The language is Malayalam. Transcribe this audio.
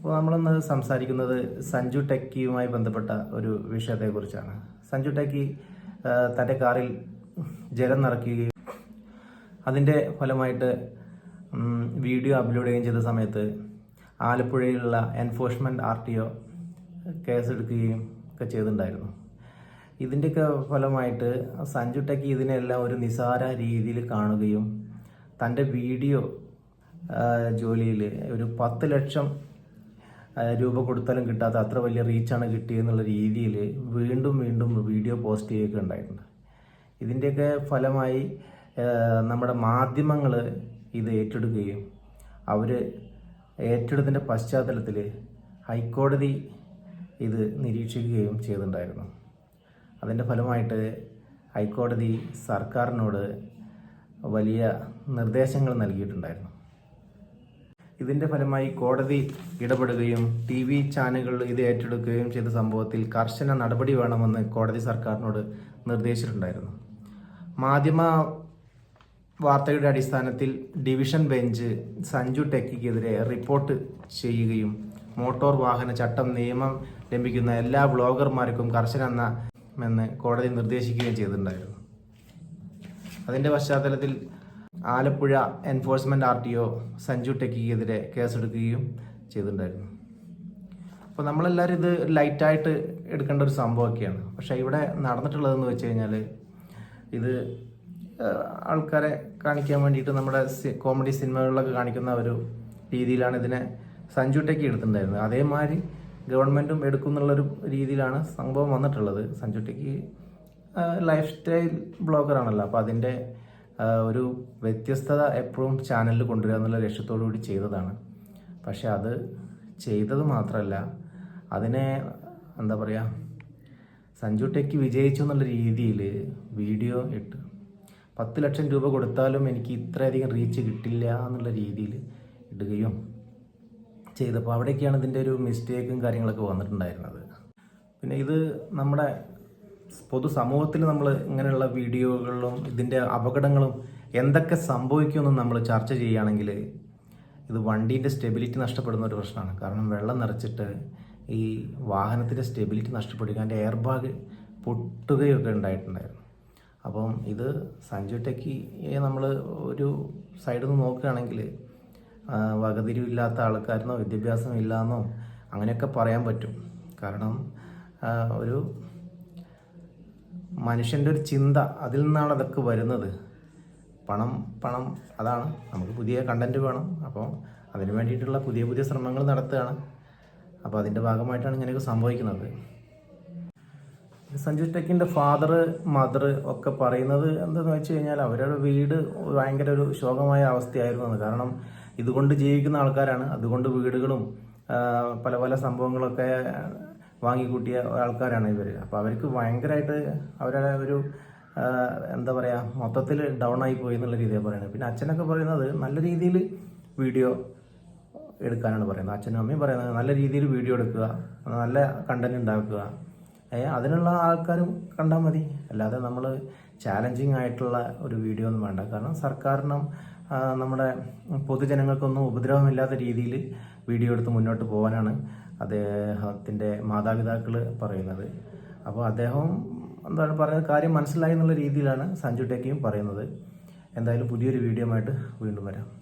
അപ്പോൾ നമ്മളിന്ന് സംസാരിക്കുന്നത് സഞ്ജു ടെക്കിയുമായി ബന്ധപ്പെട്ട ഒരു വിഷയത്തെക്കുറിച്ചാണ്. സഞ്ജു ടെക്കി തന്റെ കാറിൽ ജലം നിറയ്ക്കുകയും അതിന്റെ ഫലമായിട്ട് വീഡിയോ അപ്ലോഡ് ചെയ്യുകയും ചെയ്ത സമയത്ത് ആലപ്പുഴയിലുള്ള എൻഫോഴ്സ്മെന്റ് ആർ ടി ഒ കേസെടുക്കുകയും ഒക്കെ ചെയ്തിട്ടുണ്ടായിരുന്നു. ഇതിന്റെയൊക്കെ ഫലമായിട്ട് സഞ്ജു ടെക്കി ഇതിനെല്ലാം ഒരു നിസാര രീതിയിൽ കാണുകയും തന്റെ വീഡിയോ ജോലിയിൽ ഒരു പത്ത് ലക്ഷം രൂപ കൊടുത്താലും കിട്ടാത്ത അത്ര വലിയ റീച്ചാണ് കിട്ടിയെന്നുള്ള രീതിയിൽ വീണ്ടും വീണ്ടും വീഡിയോ പോസ്റ്റ് ചെയ്യുകയൊക്കെ ഉണ്ടായിട്ടുണ്ട്. ഇതിന്റെയൊക്കെ ഫലമായി നമ്മുടെ മാധ്യമങ്ങൾ ഇത് ഏറ്റെടുക്കുകയും അവർ ഏറ്റെടുത്തതിന്റെ പശ്ചാത്തലത്തിൽ ഹൈക്കോടതി ഇത് നിരീക്ഷിക്കുകയും ചെയ്തിട്ടുണ്ടായിരുന്നു. അതിന്റെ ഫലമായിട്ട് ഹൈക്കോടതി സർക്കാരിനോട് വലിയ നിർദ്ദേശങ്ങൾ നൽകിയിട്ടുണ്ടായിരുന്നു. ഇതിന്റെ ഫലമായി കോടതി ഇടപെടുകയും ടി വി ചാനലുകൾ ഇത് ഏറ്റെടുക്കുകയും ചെയ്ത സംഭവത്തിൽ കർശന നടപടി വേണമെന്ന് കോടതി സർക്കാരിനോട് നിർദ്ദേശിച്ചിട്ടുണ്ടായിരുന്നു. മാധ്യമ വാർത്തയുടെ അടിസ്ഥാനത്തിൽ ഡിവിഷൻ ബെഞ്ച് സഞ്ജു ടെക്കിക്കെതിരെ റിപ്പോർട്ട് ചെയ്യുകയും മോട്ടോർ വാഹന ചട്ടം നിയമം ലംഘിക്കുന്ന എല്ലാ ബ്ലോഗർമാർക്കും കർശന എന്ന കോടതി നിർദ്ദേശിക്കുകയും ചെയ്തിട്ടുണ്ടായിരുന്നു. അതിന്റെ പശ്ചാത്തലത്തിൽ Alappuzha enforcement R T O Sanju ടെക്കിക്കെതിരെ കേസെടുക്കുകയും ചെയ്തിട്ടുണ്ടായിരുന്നു. അപ്പോൾ നമ്മളെല്ലാവരും ഇത് ലൈറ്റായിട്ട് എടുക്കേണ്ട ഒരു സംഭവമൊക്കെയാണ്. പക്ഷേ ഇവിടെ നടന്നിട്ടുള്ളതെന്ന് വെച്ച് കഴിഞ്ഞാൽ ഇത് ആൾക്കാരെ കാണിക്കാൻ വേണ്ടിയിട്ട് നമ്മുടെ കോമഡി സിനിമകളിലൊക്കെ കാണിക്കുന്ന ഒരു രീതിയിലാണ് ഇതിനെ സഞ്ജു ടെക്കി എടുത്തിട്ടുണ്ടായിരുന്നത്. അതേമാതിരി ഗവൺമെന്റും എടുക്കുന്നുള്ളൊരു രീതിയിലാണ് സംഭവം വന്നിട്ടുള്ളത്. സഞ്ജു ടെക്കി ലൈഫ് സ്റ്റൈൽ ബ്ലോഗറാണല്ലോ. അപ്പോൾ അതിന്റെ ഒരു വ്യത്യസ്തത എപ്പോഴും ചാനലിൽ കൊണ്ടുവരിക എന്നുള്ള ലക്ഷ്യത്തോടു കൂടി ചെയ്തതാണ്. പക്ഷെ അത് ചെയ്തത് മാത്രമല്ല അതിനെ എന്താ പറയുക സഞ്ജു ടെക്ക് വിജയിച്ചു എന്നുള്ള രീതിയിൽ വീഡിയോ ഇട്ട് പത്ത് ലക്ഷം രൂപ കൊടുത്താലും എനിക്ക് ഇത്രയധികം റീച്ച് കിട്ടില്ല എന്നുള്ള രീതിയിൽ ഇടുകയും ചെയ്തപ്പോൾ അവിടെയൊക്കെയാണ് ഇതിന്റെ ഒരു മിസ്റ്റേക്കും കാര്യങ്ങളൊക്കെ വന്നിട്ടുണ്ടായിരുന്നത്. പിന്നെ ഇത് നമ്മുടെ പൊതുസമൂഹത്തിൽ നമ്മൾ ഇങ്ങനെയുള്ള വീഡിയോകളിലും ഇതിന്റെ അപകടങ്ങളും എന്തൊക്കെ സംഭവിക്കുമെന്നും നമ്മൾ ചർച്ച ചെയ്യുകയാണെങ്കിൽ ഇത് വണ്ടീന്റെ സ്റ്റെബിലിറ്റി നഷ്ടപ്പെടുന്ന ഒരു പ്രശ്നമാണ്. കാരണം വെള്ളം നിറച്ചിട്ട് ഈ വാഹനത്തിന്റെ സ്റ്റെബിലിറ്റി നഷ്ടപ്പെടുക അതിന്റെ എയർ ബാഗ് പൊട്ടുകയൊക്കെ ഉണ്ടായിട്ടുണ്ടായിരുന്നു. അപ്പം ഇത് സഞ്ജു ടെക്കിയെ നമ്മൾ ഒരു സൈഡിൽ നിന്ന് നോക്കുകയാണെങ്കിൽ വകതിരിവില്ലാത്ത ആൾക്കാരെന്നോ വിദ്യാഭ്യാസം ഇല്ലാന്നോ അങ്ങനെയൊക്കെ പറയാൻ പറ്റും. കാരണം ഒരു മനുഷ്യന്റെ ഒരു ചിന്ത അതിൽ നിന്നാണ് അതൊക്കെ വരുന്നത്. പണം പണം അതാണ്. നമുക്ക് പുതിയ കണ്ടന്റ് വേണം. അപ്പോൾ അതിന് വേണ്ടിയിട്ടുള്ള പുതിയ പുതിയ ശ്രമങ്ങൾ നടത്തുകയാണ്. അപ്പോൾ അതിന്റെ ഭാഗമായിട്ടാണ് ഇങ്ങനെയൊക്കെ സംഭവിക്കുന്നത്. സഞ്ജു ടെക്കിന്റെ ഫാദർ മദർ ഒക്കെ പറയുന്നത് എന്താണെന്ന് വെച്ച് കഴിഞ്ഞാൽ അവരുടെ വീട് ഭയങ്കര ഒരു ശോകമായ അവസ്ഥയായിരുന്നു കാരണം ഇതുകൊണ്ട് ജീവിക്കുന്ന ആൾക്കാരാണ്. അതുകൊണ്ട് വീടുകളും പല പല സംഭവങ്ങളൊക്കെ വാങ്ങിക്കൂട്ടിയ ആൾക്കാരാണ് ഇവർ അപ്പോൾ അവർക്ക് ഭയങ്കരമായിട്ട് അവരുടെ ഒരു എന്താ പറയുക മൊത്തത്തിൽ ഡൗൺ ആയി പോയി എന്നുള്ള രീതിയാണ് പറയുന്നത്. പിന്നെ അച്ഛനൊക്കെ പറയുന്നത് നല്ല രീതിയിൽ വീഡിയോ എടുക്കാനാണ് പറയുന്നത്. അച്ഛനും അമ്മയും പറയുന്നത് നല്ല രീതിയിൽ വീഡിയോ എടുക്കുക നല്ല കണ്ടന്റ് ഉണ്ടാക്കുക. അതിനുള്ള ആൾക്കാരും കണ്ടാൽ മതി. അല്ലാതെ നമ്മൾ ചാലഞ്ചിങ് ആയിട്ടുള്ള ഒരു വീഡിയോ ഒന്നും വേണ്ട. കാരണം സർക്കാരിനും നമ്മുടെ പൊതുജനങ്ങൾക്കൊന്നും ഉപദ്രവമില്ലാത്ത രീതിയിൽ വീഡിയോ എടുത്ത് മുന്നോട്ട് പോകാനാണ് അദ്ദേഹത്തിന്റെ മാതാപിതാക്കൾ പറയുന്നത്. അപ്പോൾ അദ്ദേഹം എന്താണ് പറയുന്നത് കാര്യം മനസ്സിലായി എന്നുള്ള രീതിയിലാണ് സഞ്ജു ടെക്കിയും പറയുന്നത്. എന്തായാലും പുതിയൊരു വീഡിയോ ആയിട്ട് വീണ്ടും വരാം.